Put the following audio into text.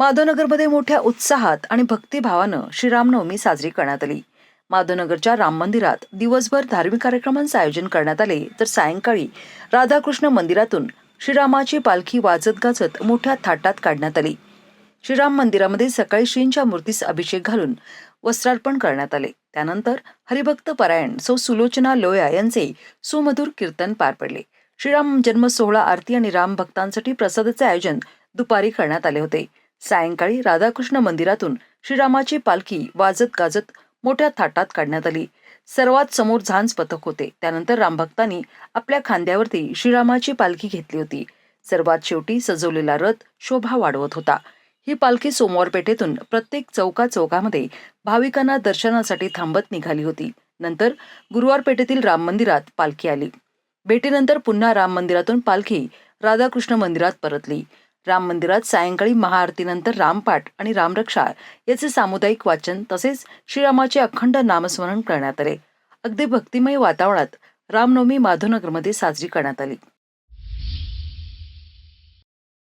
माधवनगरमध्ये मोठ्या उत्साहात आणि भक्तिभावानं श्रीरामनवमी साजरी करण्यात आली. माधवनगरच्या राम मंदिरात दिवसभर धार्मिक कार्यक्रमांचं आयोजन करण्यात आले. तर सायंकाळी राधाकृष्ण मंदिरातून श्रीरामाची पालखी वाजत गाजत मोठ्या थाटात काढण्यात आली. श्रीराम मंदिरामध्ये सकाळी श्रींच्या मूर्तीस अभिषेक घालून वस्त्रार्पण करण्यात आले. त्यानंतर हरिभक्त परायण सौ सुलोचना लोया यांचे सुमधुर कीर्तन पार पडले. श्रीराम जन्म सोहळा आरती आणि राम भक्तांसाठी प्रसादाचे आयोजन दुपारी करण्यात आले होते. सायंकाळी राधाकृष्ण मंदिरातून श्रीरामाची पालखी वाजत गाजत मोठ्या थाटात काढण्यात आली. सर्वात समोर झांज पथक होते. त्यानंतर रामभक्तांनी आपल्या खांद्यावरती श्रीरामाची पालखी घेतली होती. सर्वात शेवटी सजवलेला रथ शोभा वाढवत होता. ही पालखी सोमवार पेठेतून प्रत्येक चौका चौकामध्ये भाविकांना दर्शनासाठी थांबत निघाली होती. नंतर गुरुवार पेठेतील राम मंदिरात पालखी आली. भेटीनंतर पुन्हा राम मंदिरातून पालखी राधाकृष्ण मंदिरात परतली. राम मंदिरात सायंकाळी महाआरतीनंतर रामपाठ आणि रामरक्षा याचे सामुदायिक वाचन तसेच श्रीरामाचे अखंड नामस्मरण करण्यात आले. अगदी भक्तिमय वातावरणात रामनवमी माधवनगरमध्ये साजरी करण्यात आली.